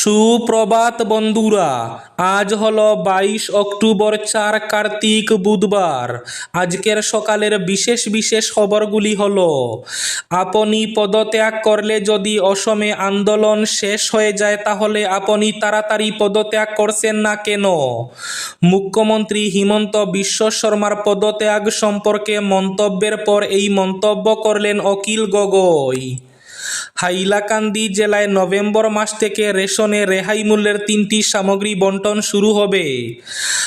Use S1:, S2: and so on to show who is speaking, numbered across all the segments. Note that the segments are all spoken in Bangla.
S1: সুপ্রভাত বন্ধুরা, আজ হলো বাইশ অক্টোবর চার কার্তিক বুধবার। আজকের সকালের বিশেষ বিশেষ খবরগুলি হল, আপনি পদত্যাগ করলে যদি অসমে আন্দোলন শেষ হয়ে যায়, তাহলে আপনি তাড়াতাড়ি পদত্যাগ করছেন না কেন? মুখ্যমন্ত্রী হিমন্ত বিশ্ব শর্মার পদত্যাগ সম্পর্কে মন্তব্যের পর এই মন্তব্য করলেন অখিল গগৈ। হাইলাকান্দি জেলায় নভেম্বর মাস থেকে রেশনে রেহাই মূল্যের তিনটি সামগ্রী বন্টন শুরু হবে।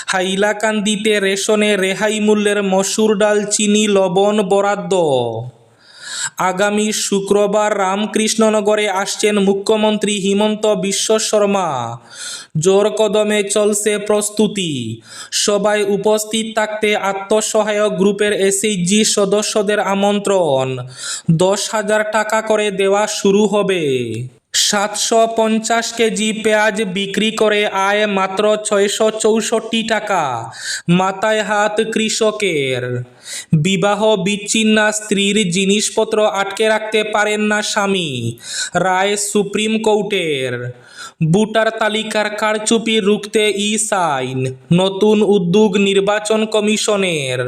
S1: হাইলাকান্দিতে রেশনে রেহাই মূল্যের মসুর ডাল, চিনি, লবণ, বরাদ্দ। আগামী শুক্রবার রামকৃষ্ণনগরে আসছেন মুখ্যমন্ত্রী হিমন্ত বিশ্ব শর্মা। জোর কদমে চলছে প্রস্তুতি। সবাই উপস্থিত থাকতে আত্মসহায়ক গ্রুপের এসএইচজি সদস্যদের আমন্ত্রণ। দশ হাজার টাকা করে দেওয়া শুরু হবে। সাতশো পঞ্চাশ কেজি পেঁয়াজ বিক্রি করে আয় মাত্র ছয়শো চৌষট্টি টাকা। মাথায় হাত কৃষকের। বিবাহ বিচ্ছিন্না স্ত্রীর জিনিসপত্র আটকে রাখতে পারেন না স্বামী। রায় সুপ্রিম কোর্টের। ভোটার তালিকার কারচুপি রুখতে ই সাইন নতুন উদ্যোগ নির্বাচন কমিশনের।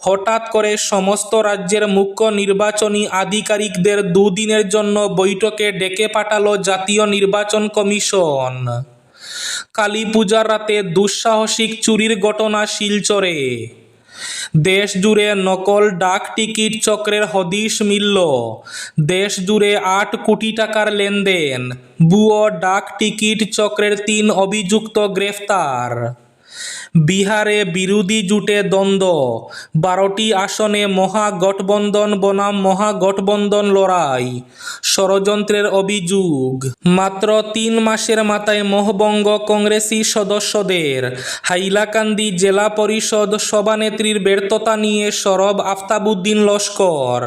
S1: হঠাৎ করে সমস্ত রাজ্যের মুখ্য নির্বাচনী আধিকারিকদের দুদিনের জন্য বৈঠকে ডেকে পাঠালো জাতীয় নির্বাচন কমিশন। কালী পূজার রাতে দুঃসাহসিক চুরির ঘটনা শিলচরে। দেশ জুড়ে নকল ডাক টিকিট চক্রের হদিশ মিলল। দেশ জুড়ে আট কোটি টাকার লেনদেন। ভুয়ো ডাক টিকিট চক্রের তিন অভিযুক্ত গ্রেফতার। বিহারে বিরোধী জুটে দ্বন্দ্ব। বারোটি আসনে মহাগঠবন্ধন বনাম মহাগঠবন্ধন লড়াই। ষড়যন্ত্রের অভিযোগ। মাত্র তিন মাসের মাথায় মোহবঙ্গ কংগ্রেসি সদস্যদের হাইলাকান্দি জেলা পরিষদ সভানেত্রীর ব্যর্থতা নিয়ে সরব আফতাবুদ্দিন লস্কর।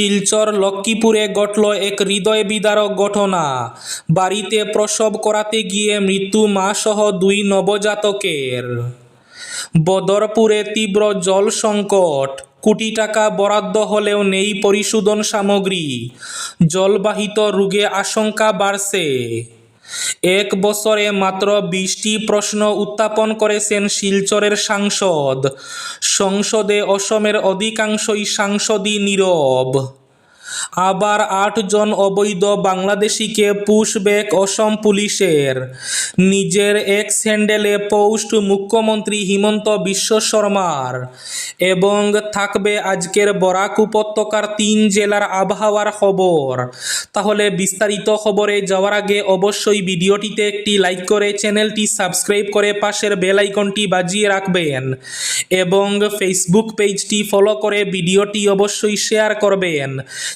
S1: শিলচর লক্ষ্মীপুরে ঘটল এক হৃদয় বিদারক ঘটনা। বাড়িতে প্রসব করাতে গিয়ে মৃত্যু মা সহ দুই নবজাতকের। বদরপুরে তীব্র জল সংকট, কোটি টাকা বরাদ্দ হলেও নেই পরিশোধন সামগ্রী। জলবাহিত রোগে আশঙ্কা বাড়ছে। এক বছরে মাত্র বিশটি প্রশ্ন উত্থাপন করেছেন শিলচরের সাংসদ। সংসদে অসমের অধিকাংশই সাংসদই নীরব। আবার আটজন অবৈধ বাংলাদেশিকে পুশব্যাক অসম পুলিশের। নিজের এক্স হ্যান্ডেলে পোস্ট মুখ্যমন্ত্রী হিমন্ত বিশ্ব শর্মার। এবং থাকবে আজকের বরাক উপত্যকার তিন জেলার আবহাওয়ার খবর। তাহলে বিস্তারিত খবরে যাওয়ার আগে অবশ্যই ভিডিওটিতে একটি লাইক করে চ্যানেলটি সাবস্ক্রাইব করে পাশের বেল আইকনটি বাজিয়ে রাখবেন। এবং ফেসবুক পেজটি ফলো করে ভিডিওটি অবশ্যই শেয়ার করবেন।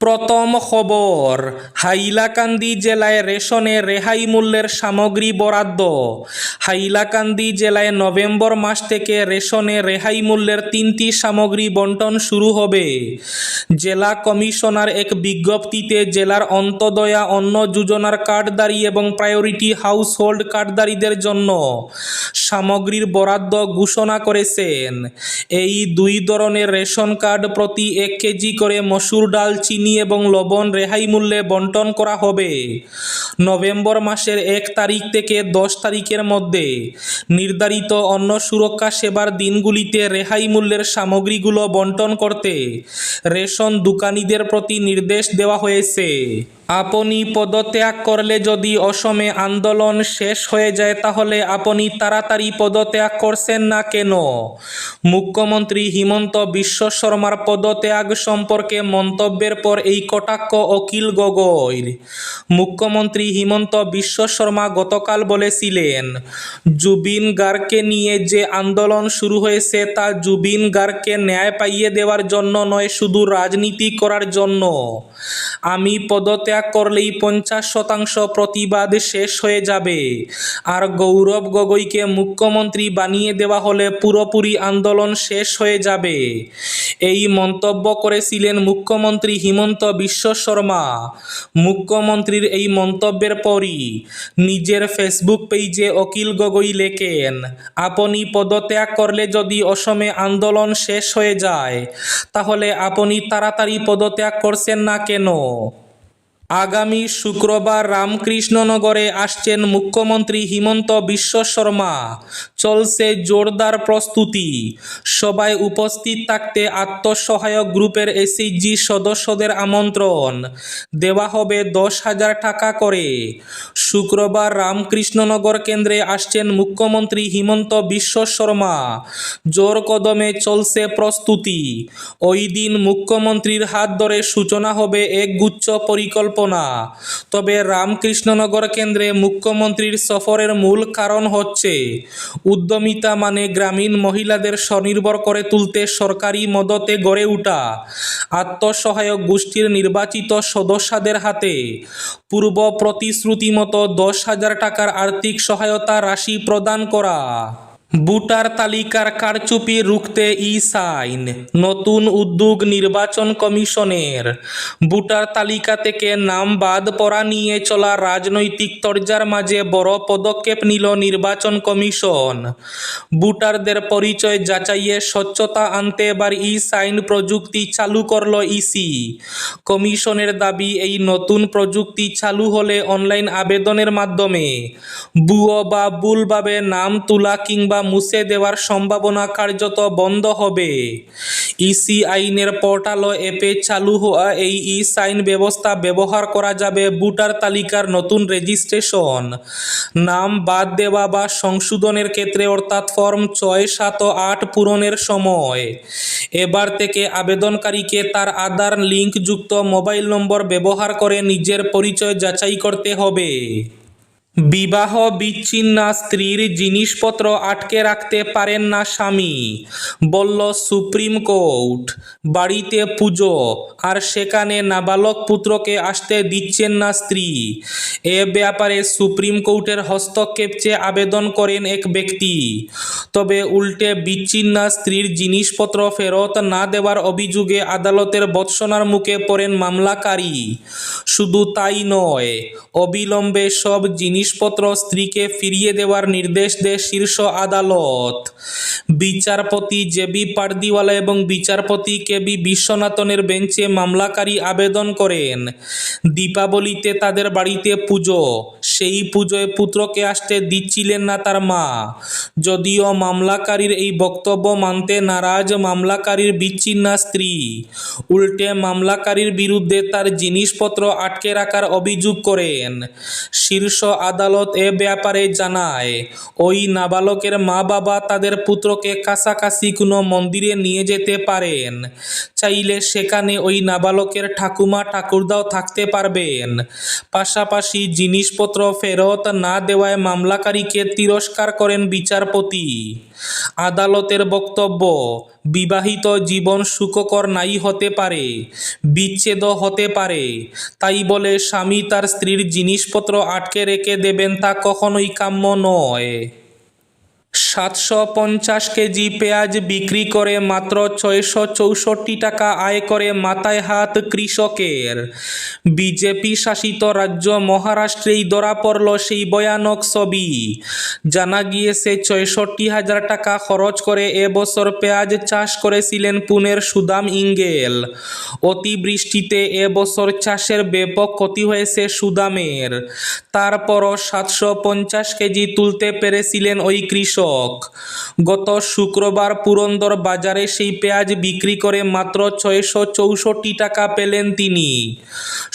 S1: প্রথম খবর, হাইলাকান্দি জেলায় রেশনে রেহাই মূল্যের সামগ্রী বরাদ্দ। হাইলাকান্দি জেলায় নভেম্বর মাস থেকে রেশনে রেহাই মূল্যের তিনটি সামগ্রী বন্টন শুরু হবে। জেলা কমিশনার এক বিজ্ঞপ্তিতে জেলার অন্তদয়া অন্ন যোজনার কার্ডধারী এবং প্রায়োরিটি হাউস হোল্ড কার্ডধারীদের জন্য সামগ্রীর বরাদ্দ ঘোষণা করেছেন। এই দুই ধরনের রেশন কার্ড প্রতি এক কেজি করে মসুর ডাল, চিনি এবং লবণ রেহাই মূল্যে বন্টন করা হবে। নভেম্বর মাসের এক তারিখ থেকে দশ তারিখের মধ্যে নির্ধারিত অন্য সুরক্ষা সেবার দিনগুলিতে রেহাই মূল্যের সামগ্রীগুলো বন্টন করতে রেশন দোকানিদের প্রতি নির্দেশ দেওয়া হয়েছে। আপনি পদত্যাগ করলে যদি অসমে আন্দোলন শেষ হয়ে যায়, তাহলে আপনি তাড়াতাড়ি পদত্যাগ করছেন না কেন? মুখ্যমন্ত্রী হিমন্ত বিশ্ব শর্মার পদত্যাগ সম্পর্কে মন্তব্যের পর এই কটাক্ষ অখিল গগৈর। মুখ্যমন্ত্রী হিমন্ত বিশ্ব শর্মা গতকাল বলেছিলেন, জুবিন গার্গকে নিয়ে যে আন্দোলন শুরু হয়েছে, তা জুবিন গার্গকে ন্যায় পাইয়ে দেওয়ার জন্য নয়, শুধু রাজনীতি করার জন্য। আমি পদত্যাগ করলেই পঞ্চাশ শতাংশ প্রতিবাদ শেষ হয়ে যাবে। আর গৌরব গগৈকে মুখ্যমন্ত্রী বানিয়ে দেওয়া হলে পুরোপুরি আন্দোলন শেষ হয়ে যাবে। এই মন্তব্য করেছিলেন মুখ্যমন্ত্রী হিমন্ত বিশ্ব শর্মা। মুখ্যমন্ত্রীর এই মন্তব্যের পরই নিজের ফেসবুক পেজে অকিল গগৈ লেখেন, আপনি পদত্যাগ করলে যদি অসমে আন্দোলন শেষ হয়ে যায়, তাহলে আপনি তাড়াতাড়ি পদত্যাগ করছেন না কেন? けの আগামী শুক্রবার রামকৃষ্ণনগরে আসছেন মুখ্যমন্ত্রী হিমন্ত বিশ্ব শর্মা। চলছে জোরদার প্রস্তুতি। সবাই উপস্থিত থাকতে আত্মসহায়ক গ্রুপের এসএইচজি সদস্যদের আমন্ত্রণ। দেওয়া হবে দশ হাজার টাকা করে। শুক্রবার রামকৃষ্ণনগর কেন্দ্রে আসছেন মুখ্যমন্ত্রী হিমন্ত বিশ্ব শর্মা। জোর কদমে চলছে প্রস্তুতি। ওই দিন মুখ্যমন্ত্রীর হাত ধরে সূচনা হবে এক গুচ্ছ পরিকল্পনা তবে রামকৃষ্ণনগর কেন্দ্রে মুখ্যমন্ত্রীর সফরের মূল কারণ হচ্ছে, উদ্যমিতা মানে গ্রামীণ মহিলাদের স্বনির্ভর করে তুলতে সরকারি মদতে গড়ে ওঠা, আত্মসহায়ক গোষ্ঠীর নির্বাচিত সদস্যদের হাতে পূর্ব প্রতিশ্রুতি মতো দশ হাজার টাকার আর্থিক সহায়তা রাশি প্রদান করা। ভোটার তালিকার কারচুপি রুখতে ই সাইন, নতুন উদ্যোগ নির্বাচন কমিশনের। ভোটার তালিকা থেকে নাম বাদ পড়া নিয়ে চলা রাজনৈতিক তরজার মাঝে বড় পদক্ষেপ নিল নির্বাচন কমিশন। ভোটারদের পরিচয় যাচাইয়ে স্বচ্ছতা আনতে এবার ই সাইন প্রযুক্তি চালু করল ইসি। কমিশনের দাবি, এই নতুন প্রযুক্তি চালু হলে অনলাইন আবেদনের মাধ্যমে ভুয়ো বা ভুলভাবে নাম তোলা কিংবা মুছে দেওয়ার সম্ভাবনা কার্যত বন্ধ হবে। ইসি আইনের পোর্টাল ও অ্যাপে চালু হওয়া এই ই সাইন ব্যবস্থা ব্যবহার করা যাবে ভোটার তালিকার নতুন রেজিস্ট্রেশন। নাম বাদ দেওয়া বা সংশোধনের ক্ষেত্রে অর্থাৎ ফর্ম ছয়, সাত আট পূরণের সময়। এবার থেকে আবেদনকারীকে তার আধার লিঙ্কযুক্ত মোবাইল নম্বর ব্যবহার করে নিজের পরিচয় যাচাই করতে হবে। বিবাহ বিচ্ছিন্না স্ত্রীর জিনিসপত্র আটকে রাখতে পারেন না স্বামী। বলল, সুপ্রিম কোর্ট, বাড়িতে পুজো, আর সেখানে নাবালক পুত্রকে আসতে দিচ্ছেন না স্ত্রী। এ ব্যাপারে সুপ্রিম কোর্টের হস্তক্ষেপ চেয়ে আবেদন করেন এক ব্যক্তি। তবে উল্টে বিচ্ছিন্না স্ত্রীর জিনিসপত্র ফেরত না দেওয়ার অভিযোগে আদালতের বৎসনার মুখে পড়েন মামলাকারী। শুধু তাই নয়, অবিলম্বে সব জিনিসপত্র স্ত্রীকে ফিরিয়ে দেওয়ার নির্দেশ দেয় শীর্ষ আদালত। বিচারপতি জেবি পার্দিওয়ালা এবং বিচারপতি কে বি বিশ্বনাথনের বেঞ্চে মামলাকারী আবেদন করেন। দীপাবলিতে তাদের বাড়িতে পুজো। সেই পুজোয় পুত্রকে আসতে দিচ্ছিলেন না তার মা। যদিও মামলাকারীর এই বক্তব্য মানতে নারাজ মামলাকারীর বিচ্ছিন্না স্ত্রী, উল্টে মামলাকারীর বিরুদ্ধে তার জিনিসপত্র আটকে রাখার অভিযোগ করেন। শীর্ষ আদালত এ ব্যাপারে জানায়, ওই নাবালকের মা বাবা তাদের পুত্রকে কাছাকাছি কোনো মন্দিরে নিয়ে যেতে পারেন। চাইলে সেখানে ওই নাবালকের ঠাকুমা ঠাকুরদাও থাকতে পারবেন। পাশাপাশি জিনিসপত্র ফেরত না দেওয়ায় মামলাকারীকে তিরস্কার করেন বিচারপতি। আদালতের বক্তব্য, বিবাহিত জীবন সুখকর নাই হতে পারে, বিচ্ছেদ হতে পারে। তাই বলে স্বামী তার স্ত্রীর জিনিসপত্র আটকে রেখে দেবেন তা কখনোই কাম্য নয়। সাতশো পঞ্চাশ কেজি পেঁয়াজ বিক্রি করে মাত্র ছয়শো চৌষট্টি টাকা আয় করে মাথায় হাত কৃষকের। বিজেপি শাসিত রাজ্য মহারাষ্ট্রেই ধরা পড়ল সেই ভয়ানক ছবি। জানা গিয়েছে, ছয়ষট্টি হাজার টাকা খরচ করে এবছর পেঁয়াজ চাষ করেছিলেন পুনের সুদাম ইঙ্গেল। অতিবৃষ্টিতে এবছর চাষের ব্যাপক ক্ষতি হয়েছে সুদামের। তারপরও সাতশো পঞ্চাশ কেজি তুলতে পেরেছিলেন ওই কৃষক। গত শুক্রবার পুরন্দর বাজারে সেই পেঁয়াজ বিক্রি করে মাত্র ছয়শো চৌষট্টি টাকা পেলেন তিনি।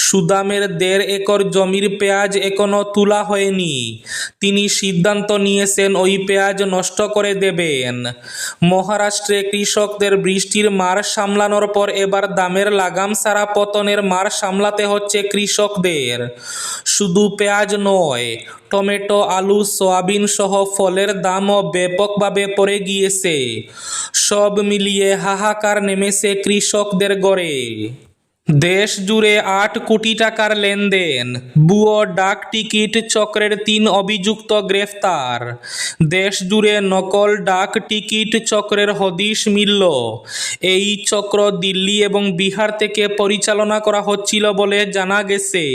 S1: সুদামের দেড় একর জমির পেঁয়াজ এখনও তোলা হয়নি। তিনি সিদ্ধান্ত নিয়েছেন ওই পেঁয়াজ নষ্ট করে দেবেন। মহারাষ্ট্রে কৃষকদের বৃষ্টির মার সামলানোর পর এবার দামের লাগাম সারা পতনের মার সামলাতে হচ্ছে কৃষকদের। শুধু পেঁয়াজ নয়, টমেটো, আলু, সয়াবিন সহ ফলের দামও ব্যাপকভাবে পড়ে গিয়েছে। সব মিলিয়ে হাহাকার নেমেছে কৃষকদের গড়ে। দেশ জুড়ে আট কোটি টাকার লেনদেন, বুয়ো ডাক টিকিট চক্রের তিন অভিযুক্ত গ্রেফতার। দেশ জুড়ে নকল ডাক টিকিট চক্রের হদিশ মিলল। এই চক্র দিল্লি এবং বিহার থেকে পরিচালনা করা হচ্ছিল বলে জানা গেছে।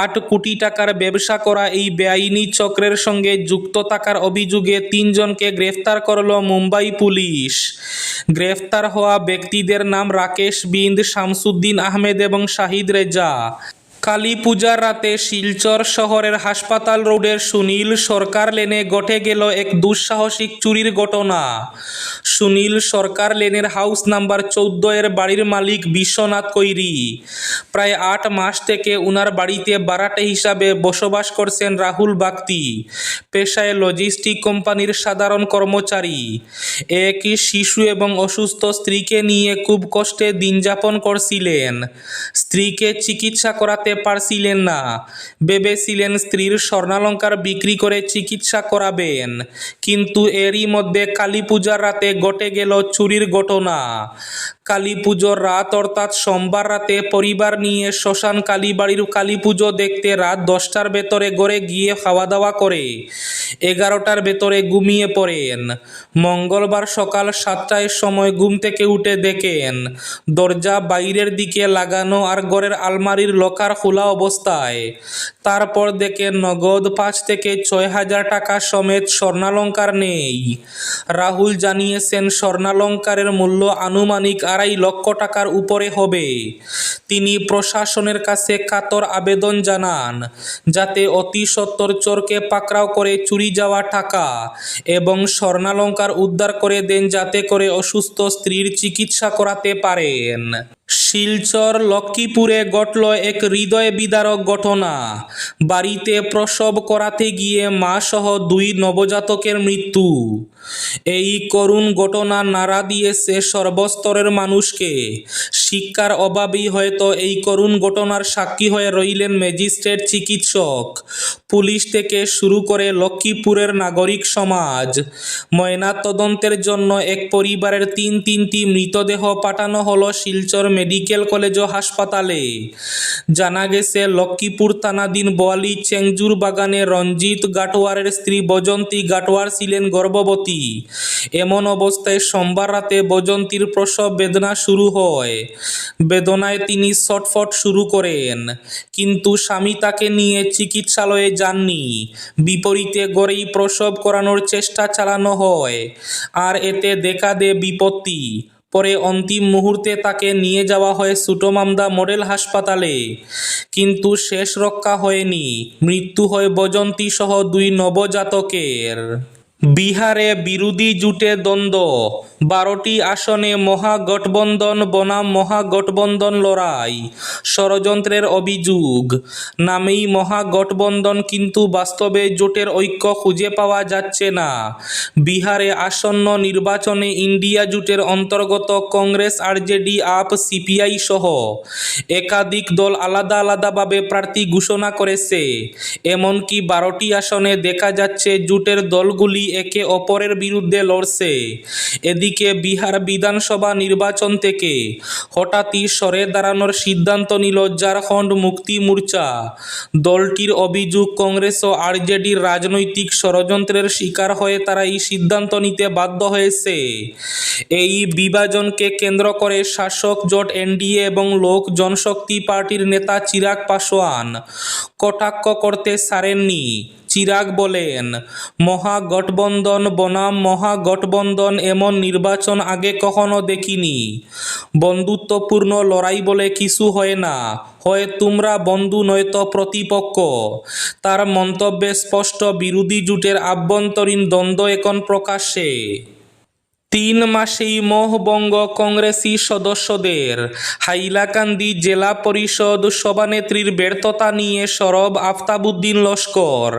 S1: আট কোটি টাকার ব্যবসা করা এই বেআইনি চক্রের সঙ্গে যুক্ত থাকার অভিযোগে তিনজনকে গ্রেফতার করল মুম্বাই পুলিশ। গ্রেফতার হওয়া ব্যক্তিদের নাম রাকেশ বিন্দ শামসুদ্দিন আহমেদ এবং শাহিদ রেজা। কালী পূজার রাতে শিলচর শহরের হাসপাতাল রোডের সুনীল সরকার লেনে ঘটে গেল এক দুঃসাহসিক চুরির ঘটনা। সুনীল সরকার লেনের হাউস নাম্বার চৌদ্দ এর বাড়ির মালিক বিশ্বনাথ কৈরি। প্রায় আট মাস থেকে উনার বাড়িতে বারাটে হিসাবে বসবাস করছেন রাহুল বাগতি, পেশায় লজিস্টিক কোম্পানির সাধারণ কর্মচারী। একই শিশু এবং অসুস্থ স্ত্রীকে নিয়ে খুব কষ্টে দিন যাপন করছিলেন। স্ত্রীকে চিকিৎসা করাতে পারছিলেন না। ভেবেছিলেন স্ত্রীর স্বর্ণালঙ্কার বিক্রি করে চিকিৎসা করাবেন। কিন্তু এরই মধ্যে কালী পূজার রাতে ঘটে গেল চুরির ঘটনা। কালী পুজোর রাত, অর্থাৎ সোমবার রাতে পরিবার নিয়ে শ্মশান কালীবাড়ির কালী পুজো দেখতে রাত দশটার ভেতরে গড়ে গিয়ে খাওয়া দাওয়া করে। এগারোটার ভেতরে ঘুমিয়ে পড়েন। মঙ্গলবার সকাল সাতটায় সময় ঘুম থেকে উঠে দেখেন, দরজা বাইরের দিকে লাগানো আর ঘরের আলমারির লকার খোলা অবস্থায়। তারপর দেখেন নগদ পাঁচ থেকে ছয় হাজার টাকা সমেত স্বর্ণালঙ্কার নেই। রাহুল জানিয়েছেন, স্বর্ণালঙ্কারের মূল্য আনুমানিক আড়াই লক্ষ টাকার উপরে হবে। তিনি প্রশাসনের কাছে কাতর আবেদন জানান, যাতে অতি সত্তর চোরকে পাকড়াও করে চুরি যাওয়া টাকা এবং স্বর্ণালঙ্কার উদ্ধার করে দেন যাতে করে অসুস্থ স্ত্রীর চিকিৎসা করাতে পারেন। শিলচর, লক্ষ্মীপুরে ঘটল এক হৃদয় বিদারক ঘটনা। বাড়িতে প্রসব করাতে গিয়ে মা সহ দুই নবজাতকের মৃত্যু। এই করুণ ঘটনা নাড়া দিয়েছে সর্বস্তরের মানুষকে। শিক্ষার অভাবেই হয়তো এই করুণ ঘটনার সাক্ষী হয়ে রইলেন ম্যাজিস্ট্রেট চিকিৎসক। পুলিশ থেকে শুরু করে লক্ষ্মীপুরের নাগরিক সমাজ। ময়নাতদন্তের জন্য এক পরিবারের তিন তিনটি মৃতদেহ পাঠানো হলো শিলচর মেডিকেল কলেজ ও হাসপাতালে। জানা গেছে, লক্ষ্মীপুর থানাধীন বোয়ালি চেংজুর বাগানে রঞ্জিত গাটোয়ারের স্ত্রী বজন্তী গাটোয়ার ছিলেন গর্ভবতী। এমন অবস্থায় সোমবার রাতে বজন্তীর প্রসব বেদনা শুরু হয়। বেদনায় তিনি ছটফট শুরু করেন। কিন্তু স্বামী তাকে নিয়ে চিকিৎসালয়ে যাননি। বিপরীতে গড়েই প্রসব করানোর চেষ্টা চালানো হয়। আর এতে দেখা দে বিপত্তি। পরে অন্তিম মুহূর্তে তাকে নিয়ে যাওয়া হয় সুটোমামদা মডেল হাসপাতালে। কিন্তু শেষ রক্ষা হয়নি। মৃত্যু হয় বজন্তী সহ দুই নবজাতকের। বিহারে বিরোধী জোটে দ্বন্দ্ব। বারোটি আসনে মহাগঠবন্ধন, বনাম মহাগঠবন্ধন লড়াই। ষড়যন্ত্রের অভিযোগ, নামেই মহাগঠবন্ধন কিন্তু বাস্তবে জোটের ঐক্য খুঁজে পাওয়া যাচ্ছে না। বিহারে আসন্ন নির্বাচনে ইন্ডিয়া জোটের অন্তর্গত কংগ্রেস, আরজেডি, আপ, সিপিআই সহ একাধিক দল আলাদা আলাদাভাবে প্রার্থী ঘোষণা করেছে। এমনকি বারোটি আসনে দেখা যাচ্ছে জোটের দলগুলি একে অপরের বিরুদ্ধে লড়ছে। এদিকে বিহার বিধানসভা নির্বাচন থেকে হঠাৎই সরে দাঁড়ানোর সিদ্ধান্ত নিল ঝাড়খণ্ড মুক্তি মোর্চা। দলটির অভিযোগ, কংগ্রেস ও আরজেডির রাজনৈতিক ষড়যন্ত্রের শিকার হয়ে তারা এই সিদ্ধান্ত নিতে বাধ্য হয়েছে। এই বিভাজনকে কেন্দ্র করে শাসক জোট, এনডিএ এবং লোক জনশক্তি পার্টির নেতা চিরাগ পাসওয়ান কটাক্ষ করতে সারেননি। চিরাগ বলেন, মহাগঠবন্ধন বনাম, মহাগঠবন্ধন এমন নির্বাচন আগে কখনো দেখিনি। বন্ধুত্বপূর্ণ লড়াই বলে কিছু হয় না, হয় তোমরা বন্ধু নয়তো প্রতিপক্ষ। তার মন্তব্যে স্পষ্ট বিরোধী জুটের আভ্যন্তরীণ দ্বন্দ্ব এখন প্রকাশ্যে। তিন মাসেই মোহবঙ্গ কংগ্রেসি সদস্যদের হাইলাকান্দি জেলা পরিষদ সভানেত্রীর ব্যর্থতা নিয়ে সরব আফতাবুদ্দিন লস্কর।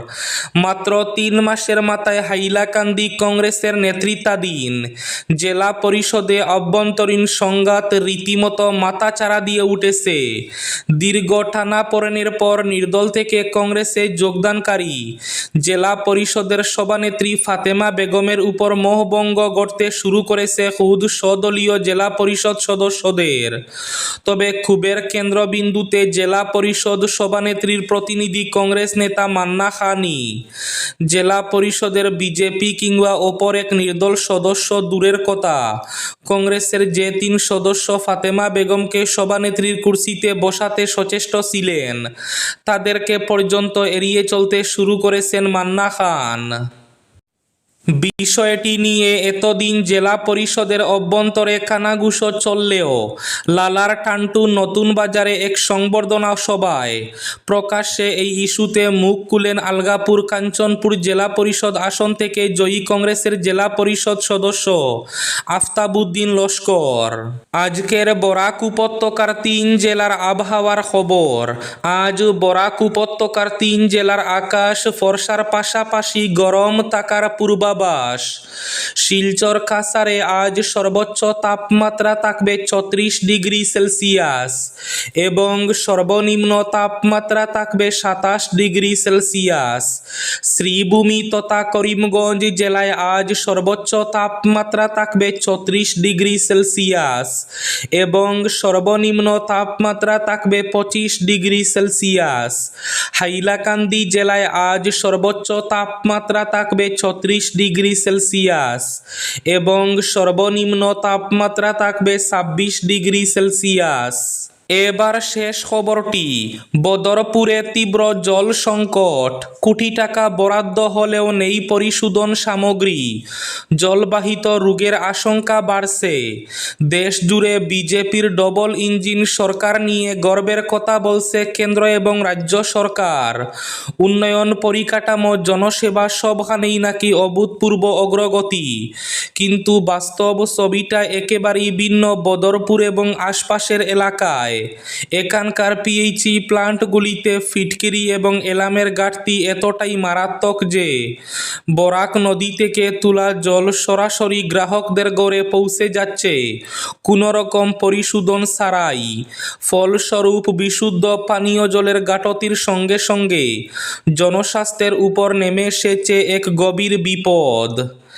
S1: মাত্র তিন মাসের মাথায় হাইলাকান্দি কংগ্রেসের নেতৃত্বাধীন জেলা পরিষদে অভ্যন্তরীণ সংঘাত রীতিমতো মাথাচাড়া দিয়ে উঠেছে। দীর্ঘ টানাপোড়েনের পর নির্দল থেকে কংগ্রেসে যোগদানকারী জেলা পরিষদের সভানেত্রী ফাতেমা বেগমের উপর মোহভঙ্গ গড়তে শুরু করেছে খুদ সদলীয় জেলা পরিষদ সদস্যদের। তবে ক্ষোভের কেন্দ্রবিন্দুতে জেলা পরিষদ সভানেত্রীর প্রতিনিধি কংগ্রেস নেতা মান্না খানি। জেলা পরিষদের বিজেপি কিংবা অপর এক নির্দল সদস্য দূরের কথা। কংগ্রেসের যে তিন সদস্য ফাতেমা বেগমকে সভানেত্রীর কুর্সিতে বসাতে সচেষ্ট ছিলেন, তাদেরকে পর্যন্ত এড়িয়ে চলতে শুরু করেছেন মান্না খান। বিষয়টি নিয়ে এতদিন জেলা পরিষদের অভ্যন্তরে কানাঘুষো চললেও লালার টান্টু নতুন বাজারে এক সংবর্ধনা সভায় প্রকাশ্যে এই ইস্যুতে মুখ খুলেন আলগাপুর কাঞ্চনপুর জেলা পরিষদ আসন থেকে জয়ী কংগ্রেসের জেলা পরিষদ সদস্য আফতাবুদ্দিন লস্কর। আজকের বরাক উপত্যকার তিন জেলার আবহাওয়ার খবর। আজ বরাক উপত্যকার তিন জেলার আকাশ ফর্সার পাশাপাশি গরম থাকার পূর্বাভাস শিলচর কাসারে আজ সর্বোচ্চ তাপমাত্রা থাকবে ছত্রিশ ডিগ্রি সেলসিয়াস এবং সর্বনিম্ন তাপমাত্রা থাকবে সাতাশ ডিগ্রি সেলসিয়াস। শ্রীভূমি তথা করিমগঞ্জ জেলায় আজ সর্বোচ্চ তাপমাত্রা থাকবে ছত্রিশ ডিগ্রি সেলসিয়াস এবং সর্বনিম্ন তাপমাত্রা থাকবে পঁচিশ ডিগ্রি সেলসিয়াস। হাইলাকান্দি জেলায় আজ সর্বোচ্চ তাপমাত্রা থাকবে ছত্রিশ ডিগ্রি সেলসিয়াস এবং সর্বনিম্ন তাপমাত্রা থাকবে ছাব্বিশ ডিগ্রি সেলসিয়াস। এবার শেষ খবরটি। বদরপুরে তীব্র জল সংকট। কোটি টাকা বরাদ্দ হলেও নেই পরিশোধন সামগ্রী। জলবাহিত রোগের আশঙ্কা বাড়ছে। দেশ জুড়ে বিজেপির ডবল ইঞ্জিন সরকার নিয়ে গর্বের কথা বলছে কেন্দ্র এবং রাজ্য সরকার। উন্নয়ন পরিকাঠামো জনসেবা সবখানেই নাকি অভূতপূর্ব অগ্রগতি। কিন্তু বাস্তব ছবিটা একেবারেই ভিন্ন। বদরপুর এবং আশপাশের এলাকায় এখানকার পিএইচই প্লান্টগুলিতে ফিটকিরি এবং এলামের ঘাটতি এতটাই মারাত্মক যে বরাক নদী থেকে তোলা জল সরাসরি গ্রাহকদের গড়ে পৌঁছে যাচ্ছে। কোনো রকম পরিশোধন ছাড়াই। ফলস্বরূপ বিশুদ্ধ পানীয় জলের গাটতির সঙ্গে সঙ্গে জনস্বাস্থ্যের উপর নেমে এসেছে এক গভীর বিপদ।